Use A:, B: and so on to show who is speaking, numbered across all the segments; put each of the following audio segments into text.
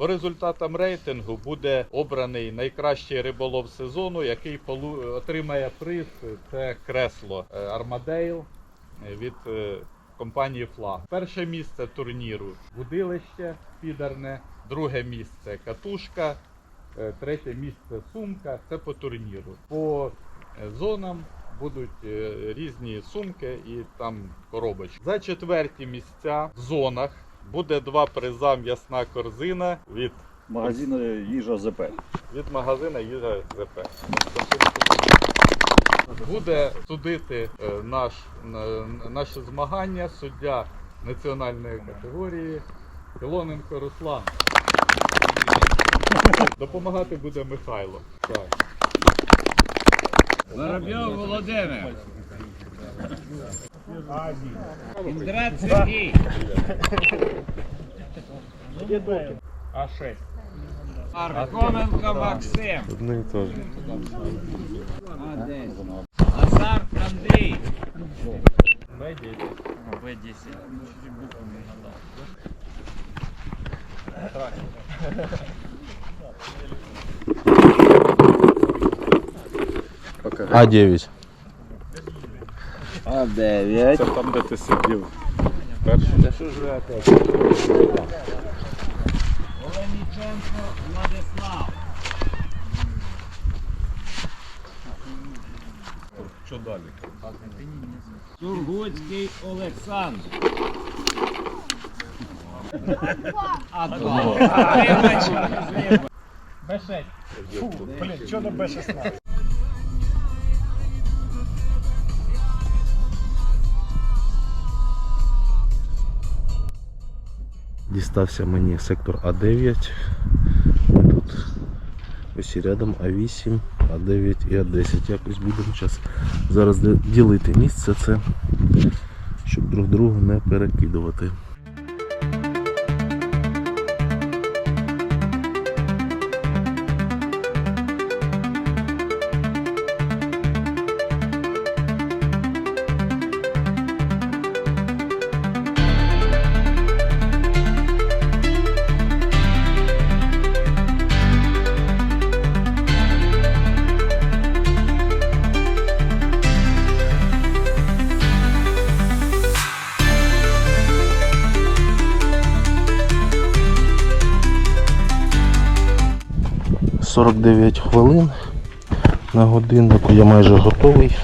A: По результатам рейтингу буде обраний найкращий риболов сезону, який отримає приз. Це кресло Армадейл від е, компанії Флаг. Перше місце турніру будилище фідерне, друге місце катушка, е, третє місце сумка. Це по турніру. По е, зонам будуть різні сумки і там коробочки. За четверті місця в зонах буде два приза м'ясна корзина від,
B: Магазин їжа ЗП.
A: від магазина Їжа ЗП. Буде судити е, наш, на- наше змагання суддя національної категорії Філоненко Руслан. Допомагати буде Михайло. Так.
C: Воробйов Володимир. Індрат Сергій.
D: А6.
C: Архоненко Максим.
E: Одне і те ж.
C: Молодець. Назар Андрій.
A: Найдіть.
C: В10.
E: А9.
B: А9.
E: Це там, де ти сидів. Перший.
C: Оленіченко Владислав.
E: Що далі?
C: Сургуцький Олександр. А два.
D: Б6. Фу, блін, що до Б16?
E: Дістався мені сектор А9. Тут ось і рядом А8, А9 і А10. Якось будемо зараз ділити місце це, щоб друг другу не перекидувати. – 49 хвилин на годиннику, я майже готовий.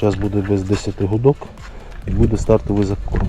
E: Зараз буде без 10 гудок і буде стартовий закон.